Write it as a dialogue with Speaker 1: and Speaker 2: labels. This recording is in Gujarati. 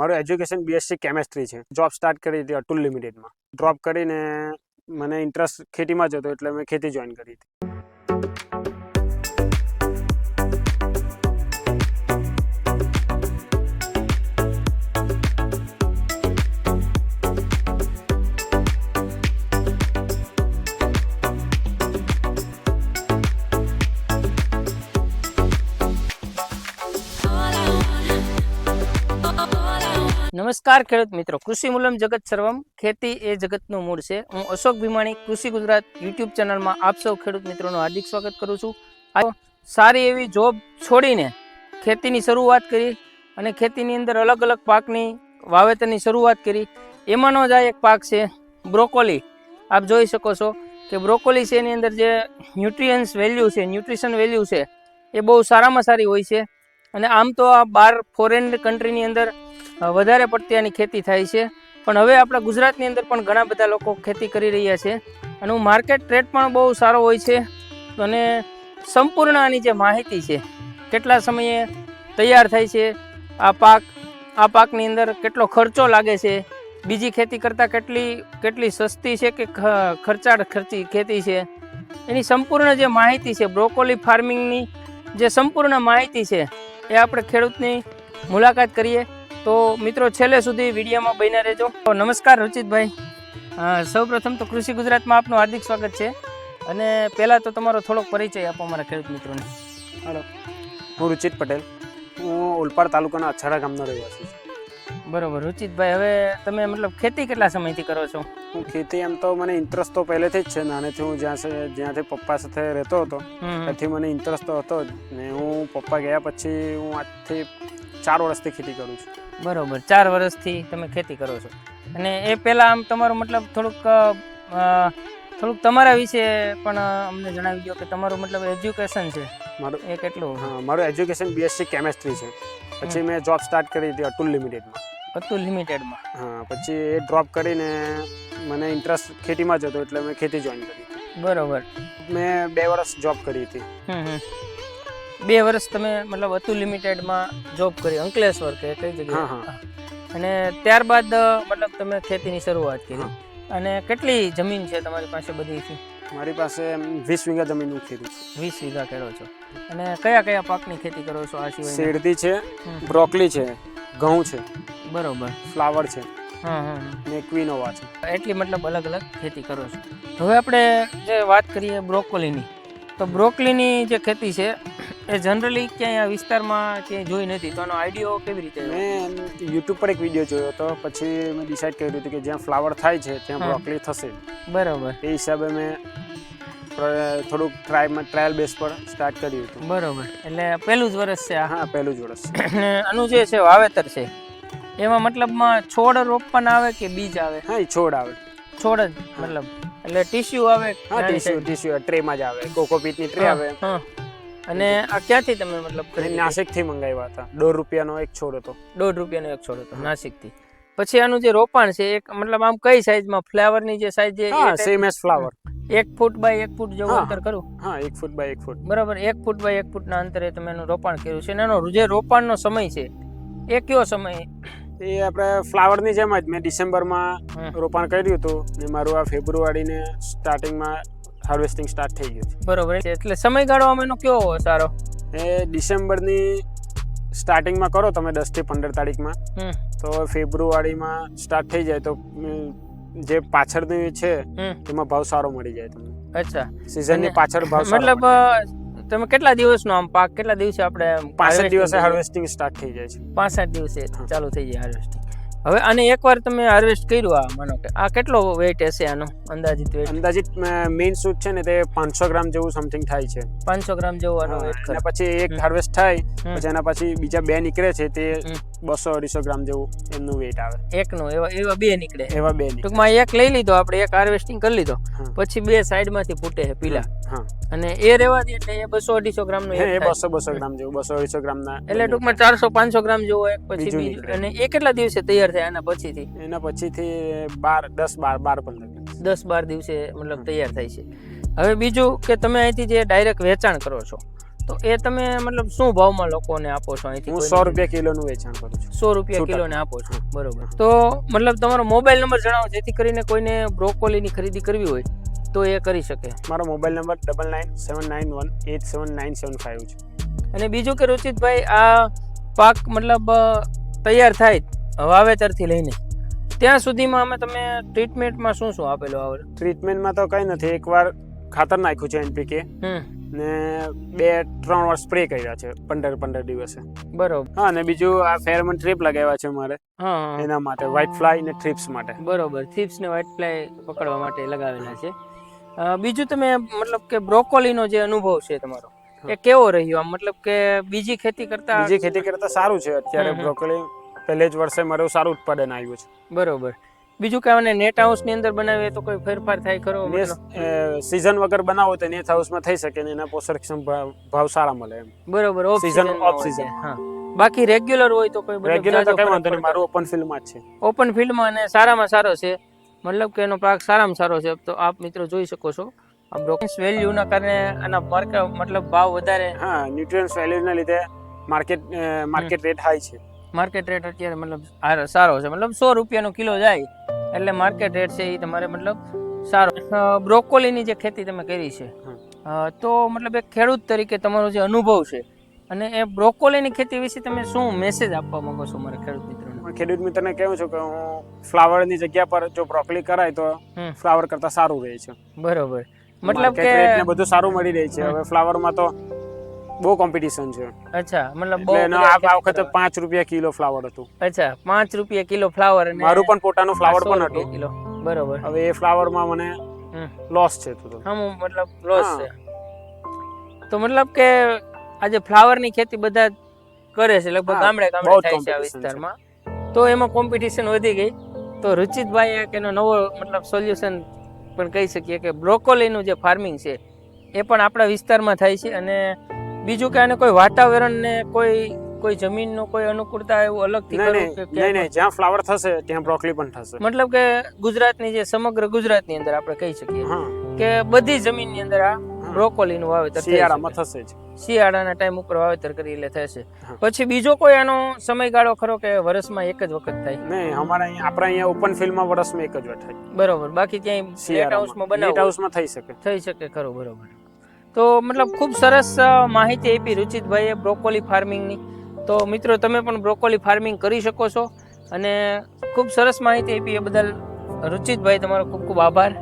Speaker 1: મારું એજ્યુકેશન બીએસસી કેમેસ્ટ્રી છે. જોબ સ્ટાર્ટ કરી હતી અતુલ લિમિટેડમાં ડ્રોપ કરીને મને ઇન્ટરેસ્ટ ખેતીમાં જ હતો એટલે મેં ખેતી જોઈન કરી હતી.
Speaker 2: નમસ્કાર ખેડૂત મિત્રો, કૃષિ મૂલમ જગત સર્વમ, ખેતી એ જગતનું મૂળ છે. હું અશોક ભીમાણી, કૃષિ ગુજરાત યુટ્યુબ ચેનલમાં આપ સૌ ખેડૂત મિત્રોનું હાર્દિક સ્વાગત કરું છું. સારી એવી જોબ છોડીને ખેતીની શરૂઆત કરી અને ખેતીની અંદર અલગ અલગ પાકની વાવેતરની શરૂઆત કરી. એમાંનો જ આ એક પાક છે બ્રોકોલી. આપ જોઈ શકો છો કે બ્રોકોલી છે એની અંદર જે ન્યુટ્રિયન્સ વેલ્યુ છે, ન્યુટ્રિશન વેલ્યુ છે, એ બહુ સારામાં સારી હોય છે. અને આમ તો આ બાર ફોરેન કન્ટ્રીની અંદર વધારે પડતી આની ખેતી થાય છે. પણ હવે આપણા ગુજરાતની અંદર પણ ઘણા બધા લોકો ખેતી કરી રહ્યા છે. અને હું માર્કેટ રેટ પણ બહુ સારો હોય છે. અને સંપૂર્ણ આની જે માહિતી છે, કેટલા સમયે તૈયાર થાય છે, આ પાક, આ પાકની અંદર કેટલો ખર્ચો લાગે છે, બીજી ખેતી કરતાં કેટલી કેટલી સસ્તી છે કે ખર્ચાળ ખર્ચી ખેતી છે. એની સંપૂર્ણ જે માહિતી છે, બ્રોકોલી ફાર્મિંગની જે સંપૂર્ણ માહિતી છે, એ આપણે ખેડૂતની મુલાકાત કરીએ. તો મિત્રો છેલ્લે સુધી વિડીયોમાં બન્યા રહેજો. નમસ્કાર રુચિતભાઈ. સૌ સૌપ્રથમ તો કૃષિ ગુજરાતમાં આપનું હાર્દિક સ્વાગત છે. અને પહેલાં તો તમારો થોડોક પરિચય આપો અમારા ખેડૂત મિત્રોને.
Speaker 1: હલો. હું રુચિત પટેલ. હું ઓલપાડ તાલુકાના અછાડા ગામનો રહેવાસી છું.
Speaker 2: બરોબર. રુચિતભાઈ હવે તમે મતલબ ખેતી કેટલા સમયથી કરો છો?
Speaker 1: હું ખેતી એમ તો મને ઇન્ટરેસ્ટ તો પહેલેથી જ છે. નાનેથી હું જ્યાં જ્યાંથી પપ્પા સાથે રહેતો હતો ત્યાંથી મને ઇન્ટરેસ્ટ તો હતો જ. ને હું પપ્પા ગયા પછી હું આજથી ચાર વર્ષથી ખેતી કરું છું.
Speaker 2: બરોબર ચાર વર્ષથી તમે ખેતી કરો છો. અને એ પહેલાં આમ તમારું મતલબ થોડુંક થોડુંક તમારા વિશે પણ અમને જણાવી દો કે તમારું મતલબ એજ્યુકેશન છે
Speaker 1: મારું
Speaker 2: એ કેટલું?
Speaker 1: હા મારું એજ્યુકેશન બીએસસી કેમેસ્ટ્રી છે. પછી મેં જોબ સ્ટાર્ટ કરી હતી અતુલ લિમિટેડમાં.
Speaker 2: અતુલ લિમિટેડમાં?
Speaker 1: હા પછી એ ડ્રોપ કરીને મને ઇન્ટરેસ્ટ ખેતીમાં જ હતો એટલે મેં ખેતી જોઈન કરી.
Speaker 2: બરોબર.
Speaker 1: મેં બે વર્ષ જોબ કરી હતી.
Speaker 2: બે વર્ષ તમે મતલબ અતુલ લિમિટેડમાં જોબ કરી અંકલેશ્વર કે કઈ જગ્યાએ. અને ત્યારબાદ મતલબ તમે ખેતીની શરૂઆત કરી. અને કેટલી જમીન છે તમારી પાસે બધી
Speaker 1: મારી પાસે વીસ વીઘા જમીનનું ખેતી છે.
Speaker 2: વીસ વીઘા કરો છો. અને કયા કયા પાકની ખેતી કરો છો આ સિવાય
Speaker 1: શેરડી છે બ્રોકલી છે ઘઉં છે
Speaker 2: બરોબર.
Speaker 1: ફ્લાવર છે
Speaker 2: હા હા
Speaker 1: ને ક્વિનોવા છે.
Speaker 2: એટલી મતલબ અલગ અલગ ખેતી કરો છો. હવે આપણે જે વાત કરીએ બ્રોકોલીની તો બ્રોકલીની જે ખેતી છે એ જનરલી ક્યાંય આ વિસ્તારમાં ક્યાંય જોઈ નથી. તો આનો આઈડિયો કેવી રીતે?
Speaker 1: મેં યુટ્યુબ પર એક વીડિયો જોયો હતો. પછી મેં ડિસાઈડ કર્યું હતું કે જ્યાં ફ્લાવર થાય છે ત્યાં. બ્રોકલી થશે.
Speaker 2: બરાબર.
Speaker 1: એ હિસાબે મેં થોડુંક ટ્રાયમાં ટ્રાયલ બેઝ પર સ્ટાર્ટ કર્યું હતું.
Speaker 2: બરોબર. એટલે પહેલું જ વર્ષ છે
Speaker 1: હા પહેલું જ વર્ષ
Speaker 2: આનું જે છે વાવેતર છે એમાં મતલબમાં છોડ રોપવાના આવે કે બીજ આવે?
Speaker 1: હા એ છોડ આવે.
Speaker 2: છોડ જ મતલબ. એટલે ટીસ્યુ આવે
Speaker 1: હા ટીસ્યુ ટીસ્યુ ટ્રેમાં જ આવે. કોકોપીટની ટ્રે આવે.
Speaker 2: હા. અને આ ક્યાંથી તમે મતલબ નાસિકથી
Speaker 1: નાસિકથી મંગાવ્યા હતા. દોઢ રૂપિયાનો એક છોડ હતો.
Speaker 2: દોઢ રૂપિયાનો એક છોડ હતો નાસિકથી. પછી આનું જે રોપાણ છે એક મતલબ આમ કઈ સાઈઝમાં ફ્લાવરની જે સાઈઝ છે
Speaker 1: સેમ એઝ ફ્લાવર
Speaker 2: એક ફૂટ બાય એક ફૂટ જેવું. અંતર કરું
Speaker 1: હા એક ફૂટ બાય એક ફૂટ.
Speaker 2: બરાબર એક ફૂટ બાય એક ફૂટના અંતરે તમે એનું રોપણ કર્યું છે. અને એનો જે રોપણનો સમય છે એ કયો સમય?
Speaker 1: એ આપણે ફ્લાવરની જેમ જ મેં ડિસેમ્બરમાં રોપાણ કર્યું હતું. ને મારું આ ફેબ્રુઆરીને સ્ટાર્ટિંગમાં હાર્વેસ્ટિંગ સ્ટાર્ટ થઈ ગયું
Speaker 2: બરોબર એટલે સમયગાળો આમ એનો કયો સારો?
Speaker 1: છે એ ડિસેમ્બરની સ્ટાર્ટિંગમાં કરો તમે દસથી પંદર તારીખમાં. તો ફેબ્રુઆરીમાં સ્ટાર્ટ થઈ જાય તો જે પાછળની છે એમાં ભાવ સારો મળી જાય તમને.
Speaker 2: અચ્છા.
Speaker 1: સિઝનની પાછળ ભાવ
Speaker 2: મતલબ તમે કેટલા દિવસનો આમ પાક કેટલા દિવસે આપણે
Speaker 1: પાંસઠ દિવસે હાર્વેસ્ટિંગ સ્ટાર્ટ થઈ જાય છે.
Speaker 2: પાંસઠ દિવસે. ચાલુ થઈ જાય હાર્વેસ્ટિંગ. હવે આને એકવાર તમે હાર્વેસ્ટ કર્યું આ માનો કે. આ કેટલો વેઇટ હશે આનો? અંદાજિત વેઇટ
Speaker 1: અંદાજિત મેઇન શૂટ છે ને તે પાંચસો ગ્રામ જેવું સમથિંગ થાય છે.
Speaker 2: પાંચસો ગ્રામ જેવું આનો વેઇટ
Speaker 1: અને પછી એક હાર્વેસ્ટ થાય. પછી એના પછી બીજા બે નીકળે છે તે. બસો અઢીસો ગ્રામ જેવું એમનું વેઇટ આવે.
Speaker 2: એકનું એવા એવા બે નીકળે.
Speaker 1: એવા બે
Speaker 2: ટૂંકમાં એક લઈ લીધો આપણે એક હાર્વેસ્ટિંગ કરી લીધો. પછી બે સાઈડમાંથી ફૂટે છે પીલા. અને એ રહેવા દે એટલે એ બસો અઢીસો ગ્રામનો
Speaker 1: નું એ બસો બસો ગ્રામ જેવું બસો અઢીસો ગ્રામ ના
Speaker 2: એટલે ટૂંકમાં ચારસો પાંચસો ગ્રામ જેવો એક પછી
Speaker 1: બીજું
Speaker 2: અને એ કેટલા દિવસે તૈયાર થાય આના પછીથી?
Speaker 1: એના પછીથી બાર દસ બાર બાર પંદર
Speaker 2: દસ બાર દિવસે મતલબ તૈયાર થાય છે. હવે બીજું કે તમે અહીંથી જે ડાયરેક્ટ વેચાણ કરો છો તો એ તમે મતલબ શું ભાવમાં લોકોને આપો છો અહીંથી
Speaker 1: હું સો રૂપિયા કિલોનું વેચાણ કરું છું.
Speaker 2: સો રૂપિયા કિલોને આપો છો. બરોબર. તો મતલબ તમારો મોબાઈલ નંબર જણાવો જેથી કરીને કોઈને બ્રોકોલીની ખરીદી કરવી હોય તો એ કરી શકે.
Speaker 1: મારો mobile number double nine seven nine one eight seven nine seven five છે.
Speaker 2: અને બીજું કે રુચિતભાઈ આ પાક મતલબ તૈયાર થાય વાવેતરથી લઈને ત્યાં સુધીમાં અમે તમે ટ્રીટમેન્ટમાં શું શું આપેલું આવે
Speaker 1: ટ્રીટમેન્ટમાં તો કંઈ નથી. એકવાર ખાતર નાખ્યું છે એનપીકે ને બે ત્રણ વાર સ્પ્રે કર્યા છે પંદર પંદર દિવસે.
Speaker 2: બરોબર.
Speaker 1: હા અને બીજું આ ફેરમન ટ્રીપ લગાવ્યા છે મારે. એના માટે વ્હાઇટ ફ્લાય ને ટ્રીપ્સ માટે.
Speaker 2: બરોબર. થીપ્સ ને વ્હાઇટ ફ્લાય પકડવા માટે લગાવેલા છે. બીજું તમે મતલબ કે બ્રોકોલીનો જે અનુભવ છે તમારો એ કેવો રહ્યો? આમ મતલબ કે બીજી ખેતી કરતા
Speaker 1: બીજી ખેતી કરતા સારું છે. અત્યારે. બ્રોકોલી પહેલે જ વર્ષે મારું સારું ઉત્પાદન આવ્યું છે.
Speaker 2: બરોબર. બીજું કે ને નેટ હાઉસની અંદર બનાવીએ તો કોઈ ફેરફાર થાય ખરો?
Speaker 1: સીઝન વગર બનાવો તો નેટ હાઉસમાં થઈ શકે ને એના પોષણ ભાવ સારા મળે એમ.
Speaker 2: બરોબર ઓફ
Speaker 1: Season,
Speaker 2: ઓફ છે, હા. બાકી રેગ્યુલર હોય તો કોઈ
Speaker 1: રેગ્યુલર તો કઈ વાંધો નહીં મારું ઓપન ફિલ્ડમાં જ છે.
Speaker 2: ઓપન ફિલ્ડમાં અને સારામાં સારો છે. મતલબ કે એનો પાક સારામાં સારો છે. તો આપ મિત્રો જોઈ શકો છો. આ બ્રોકન્સ વેલ્યુના કારણે આના માર્કેટ મતલબ ભાવ વધારે.
Speaker 1: હા ન્યુટ્રિયન્સ વેલ્યુના લીધે માર્કેટ માર્કેટ રેટ હાઈ છે.
Speaker 2: માર્કેટ રેટ અત્યારે મતલબ સારો છે. મતલબ સો રૂપિયાનો કિલો જાય એટલે માર્કેટ રેટ છે એ તમારે મતલબ સારો. બ્રોકોલીની જે ખેતી તમે કરી છે તો મતલબ એક ખેડૂત તરીકે તમારો જે અનુભવ છે અને એ બ્રોકોલીની ખેતી વિશે તમે શું મેસેજ આપવા માંગો છો મારા ખેડૂત મિત્રોને?
Speaker 1: ખેડૂત મિત્રને કહું છું કે હું ફ્લાવરની જગ્યા પર જો બ્રોકોલી કરાય તો ફ્લાવર કરતા સારું રહે છે.
Speaker 2: બરોબર. મતલબ કે
Speaker 1: બધું સારું મળી રહે છે. હવે ફ્લાવરમાં તો બહુ કોમ્પિટિશન છે.
Speaker 2: અચ્છા મતલબ બહુ
Speaker 1: એટલે આ વખતે પાંચ રૂપિયા કિલો ફ્લાવર હતું.
Speaker 2: અચ્છા પાંચ રૂપિયા કિલો ફ્લાવર
Speaker 1: મારું પણ પોતાનું ફ્લાવર પણ હતું.
Speaker 2: કિલો. બરોબર.
Speaker 1: હવે એ ફ્લાવરમાં મને લોસ છે તો
Speaker 2: હમ મતલબ લોસ છે. તો મતલબ કે આજે ફ્લાવરની ખેતી બધા કરે છે લગભગ ગામડે ગામડે થાય છે આ વિસ્તારમાં. તો એમાં કોમ્પિટિશન વધી ગઈ. તો રુચિતભાઈ એક એનો નવો મતલબ સોલ્યુશન પણ કહી શકીએ કે બ્રોકોલીનું જે ફાર્મિંગ છે એ પણ આપણા વિસ્તારમાં થાય છે અને બીજું કે આને કોઈ વાતાવરણને કોઈ કોઈ જમીનનો કોઈ અનુકૂળતા એવું અલગથી કરવું
Speaker 1: નહીં
Speaker 2: કે
Speaker 1: નહીં નહીં જ્યાં ફ્લાવર થશે ત્યાં બ્રોકલી પણ થશે.
Speaker 2: મતલબ કે ગુજરાતની જે સમગ્ર ગુજરાતની અંદર આપણે કહી શકીએ કે બધી જમીનની અંદર આ. બ્રોકોલીનું વાવેતર
Speaker 1: શિયાળામાં થશે જ.
Speaker 2: શિયાળાના ટાઈમ ઉપર વાવેતર કરી એટલે થશે પછી બીજો કોઈ આનો સમયગાળો ખરો કે વર્ષમાં એક જ વખત થાય?
Speaker 1: નહીં અમારા અહીંયા આપણા અહીંયા ઓપન ફિલ્ડમાં વર્ષમાં એક જ વખત થાય.
Speaker 2: બરોબર. બાકી ક્યાંય નેટ હાઉસમાં બનાવ?
Speaker 1: હાઉસમાં થઈ શકે.
Speaker 2: થઈ શકે ખરું બરોબર. તો મતલબ ખૂબ સરસ માહિતી આપી રુચિતભાઈએ બ્રોકોલી ફાર્મિંગની. તો મિત્રો, તમે પણ બ્રોકોલી ફાર્મિંગ કરી શકો છો. અને ખૂબ સરસ માહિતી આપી એ બદલ રુચિતભાઈ, તમારો ખૂબ ખૂબ આભાર.